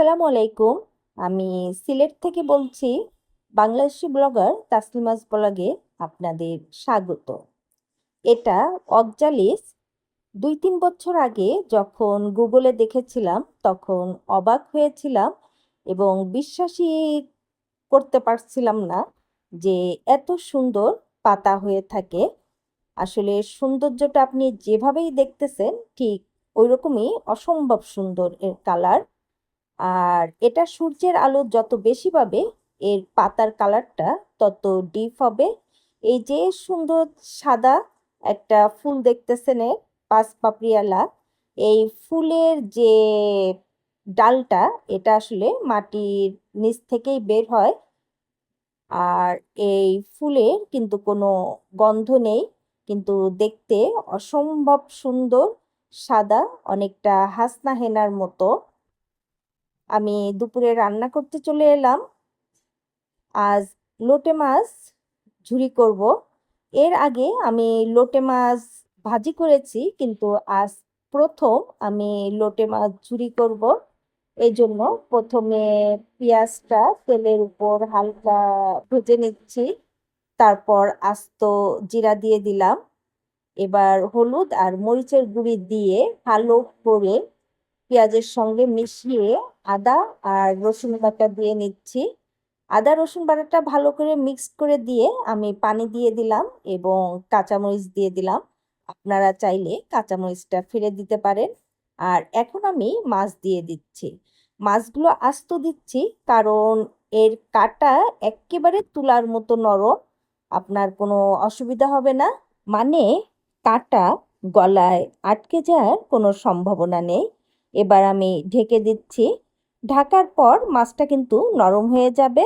আসসালামু আলাইকুম। আমি সিলেট থেকে বলছি, বাংলাদেশি ব্লগার তাসলিমাস ব্লগে আপনাদের স্বাগত। এটা অকজালিস দুই তিন বছর আগে যখন গুগলে দেখেছিলাম, তখন অবাক হয়েছিলাম এবং বিশ্বাসই করতে পারছিলাম না যে এত সুন্দর পাতা হয়ে থাকে। আসলে সৌন্দর্যটা আপনি যেভাবেই দেখতেছেন, ঠিক ওইরকমই অসম্ভব সুন্দর এর কালার। আর এটা সূর্যের আলো যত বেশি পাবে, এর পাতার কালারটা তত ডিপ হবে। এই যে সুন্দর সাদা একটা ফুল দেখতেছেন পাঁচ পাপড়িয়ালা এই ফুলের যে ডালটা, এটা আসলে মাটির নিচ থেকেই বের হয়। আর এই ফুলের কিন্তু কোনো গন্ধ নেই, কিন্তু দেখতে অসম্ভব সুন্দর, সাদা, অনেকটা হাসনা হেনার মতো। আমি দুপুরে রান্না করতে চলে এলাম। আজ লোটে মাছ ঝুরি করব। এর আগে আমি লোটে মাছ ভাজি করেছি, কিন্তু আজ প্রথম আমি লোটে মাছ ঝুরি করব। এই জন্য প্রথমে পেঁয়াজটা তেলের উপর হালকা ভেজে নিচ্ছি, তারপর আস্ত জিরা দিয়ে দিলাম। এবার হলুদ আর মরিচের গুঁড়ি দিয়ে ভালো করে পেঁয়াজের সঙ্গে মিশিয়ে আদা আর রসুন বাটা দিয়ে নিচ্ছি। আদা, রসুন বাটাটা ভালো করে মিক্সড করে দিয়ে আমি পানি দিয়ে দিলাম এবং কাঁচামরিচ দিয়ে দিলাম। আপনারা চাইলে কাঁচামরিচটা ফেলে দিতে পারেন। আর এখন আমি মাছ দিয়ে দিচ্ছি। মাছগুলো আস্ত দিচ্ছি কারণ এর কাটা একেবারে তুলার মতো নরম। আপনার কোনো অসুবিধা হবে না। মানে কাটা গলায় আটকে যাওয়ার কোনো সম্ভাবনা নেই। এবার আমি ঢেকে দিচ্ছি। ঢাকার পর মাছটা কিন্তু নরম হয়ে যাবে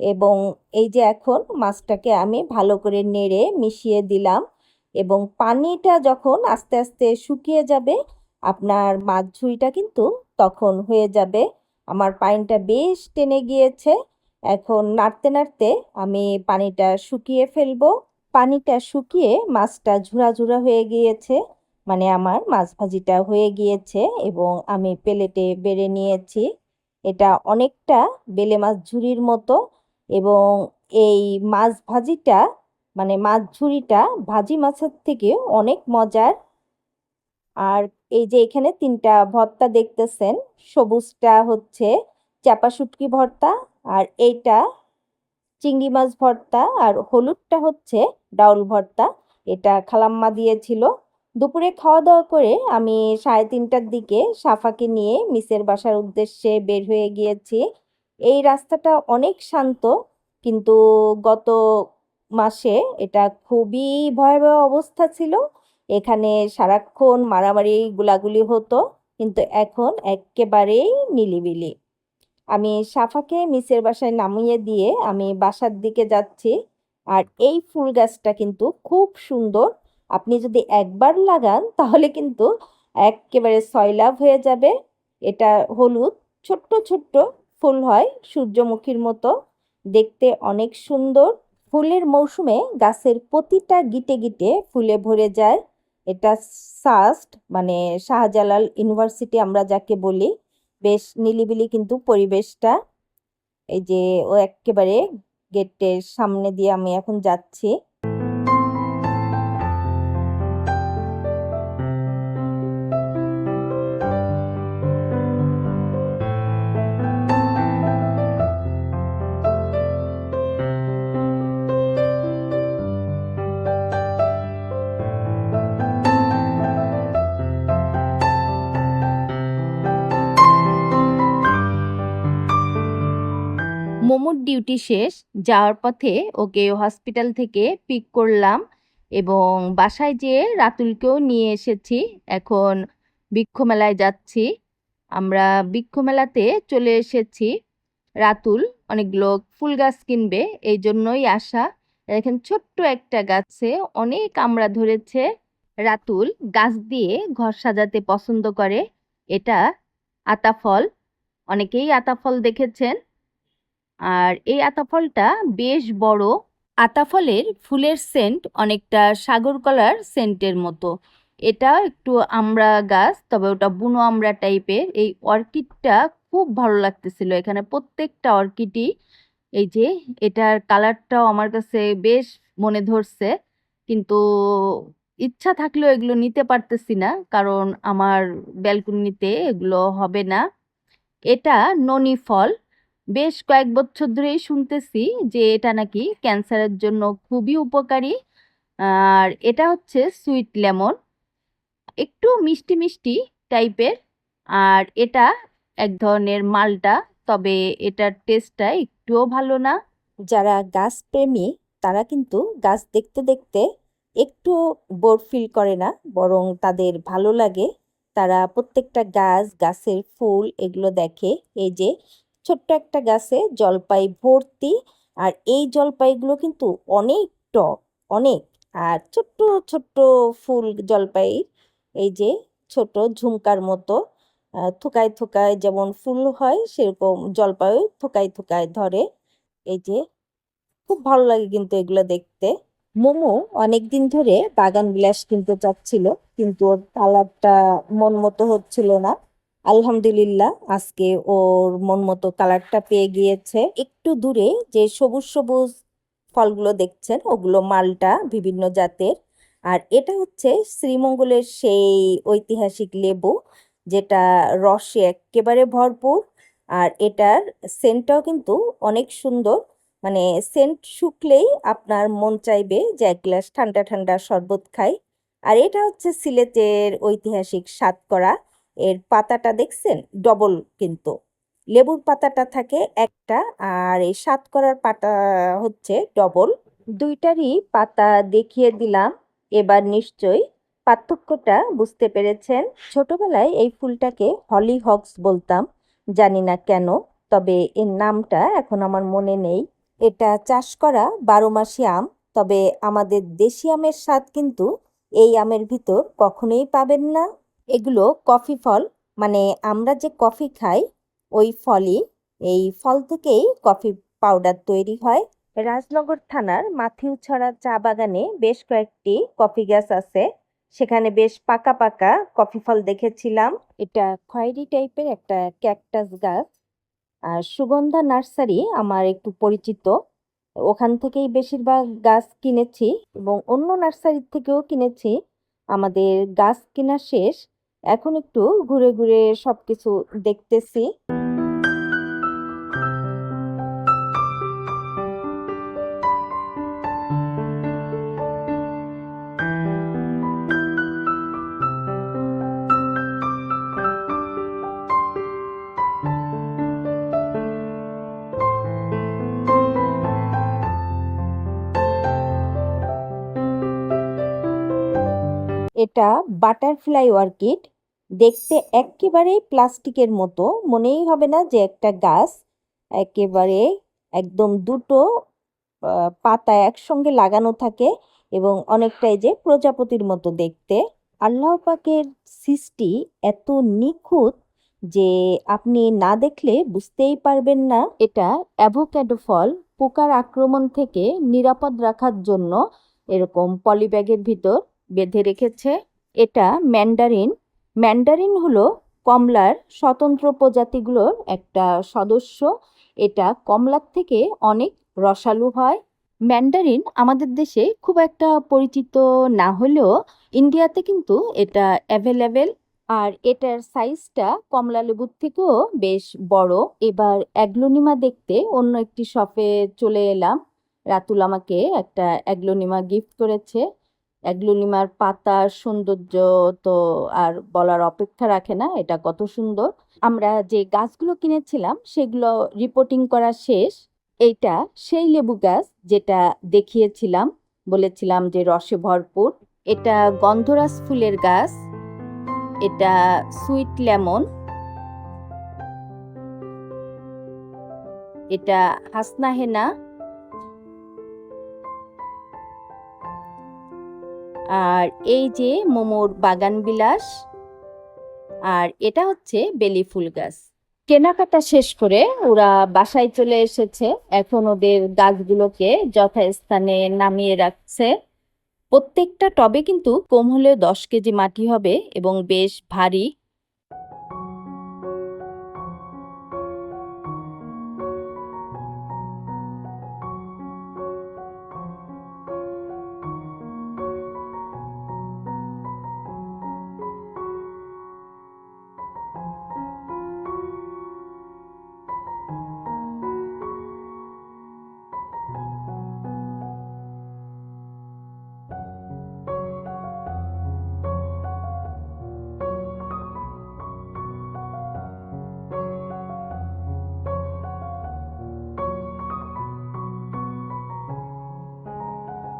এবং এই যে এখন মাছটাকে আমি ভালো করে নেড়ে মিশিয়ে দিলাম এবং পানিটা যখন আস্তে আস্তে শুকিয়ে যাবে, আপনার মাছ ঝুড়িটা কিন্তু তখন হয়ে যাবে। আমার পানিটা বেশ টেনে গিয়েছে। এখন নাড়তে নাড়তে আমি পানিটা শুকিয়ে ফেলব। পানিটা শুকিয়ে মাছটা ঝুরা ঝুরা হয়ে গিয়েছে। মানে আমার মাছ ভাজিটা হয়ে গিয়েছে এবং আমি প্লেটে বেড়ে নিয়েছি। এটা অনেকটা বেলে মাছ ঝুরির মতো এবং এই মাছ ভাজিটা মানে মাছ ঝুরিটা ভাজি মাছের থেকে অনেক মজার। আর এই যে এখানে তিনটা ভর্তা দেখতেছেন, সবুজটা হচ্ছে চাপা শুটকি ভর্তা আর এইটা চিংড়ি মাছ ভর্তা আর হলুদটা হচ্ছে ডাউল ভর্তা। এটা খালাম্মা দিয়েছিল। দুপুরে খাওয়া দাওয়া করে আমি সাড়ে তিনটার দিকে সাফাকে নিয়ে মিসের বাসার উদ্দেশ্যে বের হয়ে গিয়েছি। এই রাস্তাটা অনেক শান্ত, কিন্তু গত মাসে এটা খুবই ভয়াবহ অবস্থা ছিল। এখানে সারাক্ষণ মারামারি, গুলাগুলি হতো, কিন্তু এখন একেবারেই নিলিবিলি। আমি সাফাকে মিসের বাসায় নামিয়ে দিয়ে আমি বাসার দিকে যাচ্ছি, আর এই ফুল গাছটা কিন্তু খুব সুন্দর। আপনি যদি একবার লাগান, তাহলে কিন্তু একেবারে সয়লাভ হয়ে যাবে। এটা হলুদ, ছোট্ট ছোট্ট ফুল হয় সূর্যমুখীর মতো। দেখতে অনেক সুন্দর। ফুলের মৌসুমে গাছের প্রতিটা গিটে গিটে ফুলে ভরে যায়। এটা সাস্ট মানে শাহজালাল ইউনিভার্সিটি আমরা যাকে বলি, বেশ নিলিবিলি কিন্তু পরিবেশটা। এই যে ও একেবারে গেটের সামনে দিয়ে আমি এখন যাচ্ছি। মোমোর ডিউটি শেষ, যাওয়ার পথে ওকে হসপিটাল থেকে পিক করলাম এবং বাসায় যেয়ে রাতুলকেও নিয়ে এসেছি। এখন বৃক্ষ মেলায় যাচ্ছি। আমরা বৃক্ষ মেলাতে চলে এসেছি। রাতুল অনেকগুলো ফুল গাছ কিনবে, এই জন্যই আসা। দেখেন ছোট্ট একটা গাছে অনেক আমড়া ধরেছে। রাতুল গাছ দিয়ে ঘর সাজাতে পছন্দ করে। এটা আতাফল, অনেকেই আতাফল দেখেছেন। আর এই আতাফলটা বেশ বড়। আতাফলের ফুলের সেন্ট অনেকটা সাগর কলার সেন্টের মতো। এটা একটু আমড়া গাছ, তবে ওটা বুনো আমড়া টাইপের এই অর্কিডটা খুব ভালো লাগতেছিল এখানে প্রত্যেকটা অর্কিডই। এই যে, এটার কালারটাও আমার কাছে বেশ মনে ধরছে। কিন্তু ইচ্ছা থাকলেও এগুলো নিতে পারতেছি না, কারণ আমার ব্যালকনিতে এগুলো হবে না। এটা ননি ফল। বেশ কয়েক বছর ধরেই শুনতেছি যে এটা নাকি ক্যান্সারের জন্য খুবই উপকারী। আর এটা হচ্ছে সুইট লেমন। একটু মিষ্টি মিষ্টি টাইপের। আর এটা এক ধরনের মালটা, তবে এটার টেস্টটা একটুও ভালো না। যারা গাছ প্রেমী, তারা কিন্তু গাছ দেখতে দেখতে একটু বোর ফিল করে না, বরং তাদের ভালো লাগে। তারা প্রত্যেকটা গাছ, গাছের ফুল এগুলো দেখে, এই যে ছোট্ট একটা গাছে জলপাই ভর্তি। আর এই জলপাইগুলো কিন্তু অনেক টক, অনেক। আর ছোট্ট ছোট্ট ফুল জলপাই, এই যে ছোট ঝুমকার মতো থোকায় থোকায় যেমন ফুল হয়, সেরকম জলপাইও থোকায় থোকায় ধরে। এই যে খুব ভালো লাগে কিন্তু এগুলো দেখতে। মোমো অনেকদিন ধরে বাগান বিলাস কিনতে চাচ্ছিল, কিন্তু ওর কালারটা মন মতো হচ্ছিল না। আলহামদুলিল্লাহ, আজকে ওর মন মতো কালারটা পেয়ে গিয়েছে। একটু দূরে যে সবুজ সবুজ ফলগুলো দেখছেন, ওগুলো মালটা বিভিন্ন জাতের। আর এটা হচ্ছে শ্রীমঙ্গলের সেই ঐতিহাসিক লেবু, যেটা রসে একেবারে ভরপুর। আর এটার সেন্টটাও কিন্তু অনেক সুন্দর। মানে সেন্ট শুকলেই আপনার মন চাইবে যে এক গ্লাস ঠান্ডা ঠান্ডা শরবত খাই। আর এটা হচ্ছে সিলেটের ঐতিহাসিক সাতকরা। এর পাতাটা দেখছেন? ডবল কিন্তু। লেবুর পাতাটা থাকে একটা আর এই সাত করার পাতা হচ্ছে ডবল। দুইটারই পাতা দেখিয়ে দিলাম। এবার নিশ্চয়ই পার্থক্যটা বুঝতে পেরেছেন। ছোটবেলায় এই ফুলটাকে হলি হক্স বলতাম, জানি না কেন, তবে এর নামটা এখন আমার মনে নেই। এটা চাষ করা বারো মাসি আম, তবে আমাদের দেশি আমের স্বাদ কিন্তু এই আমের ভিতর কখনোই পাবেন না। এগুলো কফি ফল। মানে আমরা যে কফি খাই, ওই ফলই, এই ফল থেকেই কফি পাউডার তৈরি হয়। রাজনগর থানার মাথিউছড়া চা বাগানে বেশ কয়েকটি কফি গাছ আছে। সেখানে বেশ পাকা পাকা কফি ফল দেখেছিলাম। এটা খয়েরি টাইপের একটা ক্যাকটাস গাছ। আর সুগন্ধা নার্সারি আমার একটু পরিচিত। ওখান থেকেই বেশিরভাগ গাছ কিনেছি এবং অন্য নার্সারির থেকেও কিনেছি। আমাদের গাছ কেনা শেষ এখন একটু ঘুরে ঘুরে সবকিছু দেখতেছি। এটা বাটারফ্লাই অর্কিড। দেখতে একেবারেই প্লাস্টিকের মতো। মনেই হবে না যে একটা গাছ একেবারে একদম দুটো পাতা একসঙ্গে লাগানো থাকে এবং অনেকটাই যে প্রজাপতির মতো দেখতে। আল্লাহ পাকের সৃষ্টি এত নিখুঁত যে আপনি না দেখলে বুঝতেই পারবেন না। এটা অ্যাভোক্যাডো ফল পোকার আক্রমণ থেকে নিরাপদ রাখার জন্য এরকম পলিব্যাগের ভিতর বেঁধে রেখেছে। এটা ম্যান্ডারিন ম্যান্ডারিন হলো কমলার স্বতন্ত্র প্রজাতিগুলোর একটা সদস্য। এটা কমলার থেকে অনেক রসালো হয়। ম্যান্ডারিন আমাদের দেশে খুব একটা পরিচিত না হলেও ইন্ডিয়াতে কিন্তু এটা অ্যাভেলেবেল আর এটার সাইজটা কমলা লেবুর থেকেও বেশ বড়। এবার অ্যাগ্লোনিমা দেখতে অন্য একটি শপে চলে এলাম। রাতুল আমাকে একটা অ্যাগ্লোনিমা গিফট করেছে। অ্যাগ্লোনিমার পাতার সৌন্দর্য তো আর বলার অপেক্ষা রাখে না, এটা কত সুন্দর। আমরা যে গাছগুলো কিনেছিলাম, সেগুলো রিপোর্টিং করা শেষ। এইটা সেই লেবু গাছ যেটা দেখিয়েছিলাম, বলেছিলাম যে রসে ভরপুর। এটা গন্ধরাজ ফুলের গাছ। এটা সুইট লেমন। এটা হাসনা হেনা আর এই যে মোমোর বাগান বিলাস, আর এটা হচ্ছে বেলি ফুল গাছ। কেনাকাটা শেষ করে ওরা বাসায় চলে এসেছে। এখন ওদের গাছগুলোকে যথাস্থানে নামিয়ে রাখছে। প্রত্যেকটা টবে কিন্তু কম হলে দশ কেজি মাটি হবে এবং বেশ ভারী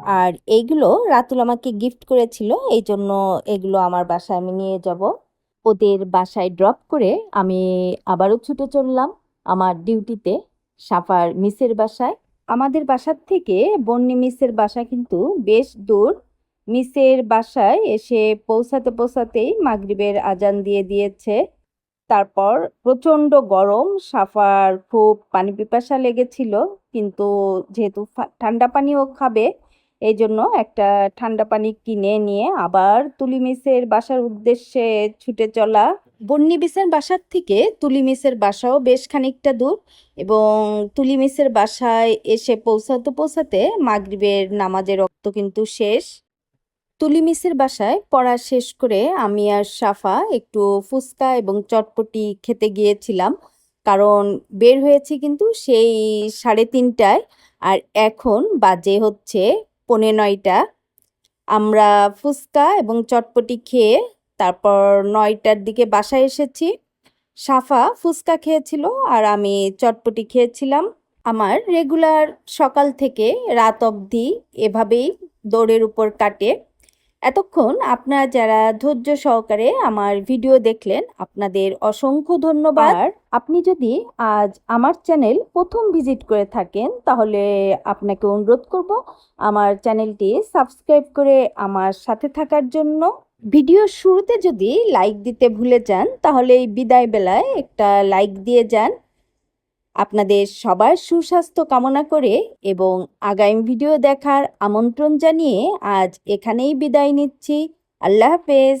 আর এইগুলো রাতুল আমাকে গিফট করেছিল এই জন্য এগুলো আমার বাসায় আমি নিয়ে যাব। ওদের বাসায় ড্রপ করে আমি আবারও ছুটে চললাম আমার ডিউটিতে সাফার মিসের বাসায়। আমাদের বাসার থেকে বন্নি মিসের বাসা কিন্তু বেশ দূর। মিসের বাসায় এসে পৌঁছাতে পৌঁছাতেই মাগরিবের আজান দিয়ে দিয়েছে। তারপর প্রচণ্ড গরম, সাফার খুব পানি পিপাসা লেগেছিল, কিন্তু যেহেতু ঠান্ডা পানিও খাবে এই জন্য একটা ঠান্ডা পানি কিনে নিয়ে আবার তুলি মিসের বাসার উদ্দেশ্যে ছুটে চলা। বন্নি মিসের বাসার থেকে তুলি মিসের বাসাও বেশ খানিকটা দূর এবং তুলি মিসের বাসায় এসে পৌঁছাতে পৌঁছাতে মাগরিবের নামাজের রক্ত কিন্তু শেষ। তুলি মিসের বাসায় পড়া শেষ করে আমি আর সাফা একটু ফুচকা এবং চটপটি খেতে গিয়েছিলাম। কারণ বের হয়েছি কিন্তু সেই সাড়ে তিনটায় আর এখন বাজে হচ্ছে পৌনে নয়টা। আমরা ফুচকা এবং চটপটি খেয়ে তারপর নয়টার দিকে বাসায় এসেছি। সাফা ফুচকা খেয়েছিল আর আমি চটপটি খেয়েছিলাম। আমার রেগুলার সকাল থেকে রাত অবধি এভাবেই দৌড়ের উপর কাটে। এতক্ষণ আপনারা যারা ধৈর্য সহকারে আমার ভিডিও দেখলেন, আপনাদের অসংখ্য ধন্যবাদ। আর আপনি যদি আজ আমার চ্যানেল প্রথম ভিজিট করে থাকেন, তাহলে আপনাকে অনুরোধ করব আমার চ্যানেলটি সাবস্ক্রাইব করে আমার সাথে থাকার জন্য। ভিডিওর শুরুতে যদি লাইক দিতে ভুলে যান, তাহলে এই বিদায় বেলায় একটা লাইক দিয়ে যান। আপনাদের সবার সুস্বাস্থ্য কামনা করে এবং আগামী ভিডিও দেখার আমন্ত্রণ জানিয়ে আজ এখানেই বিদায় নিচ্ছি। আল্লাহ হাফেজ।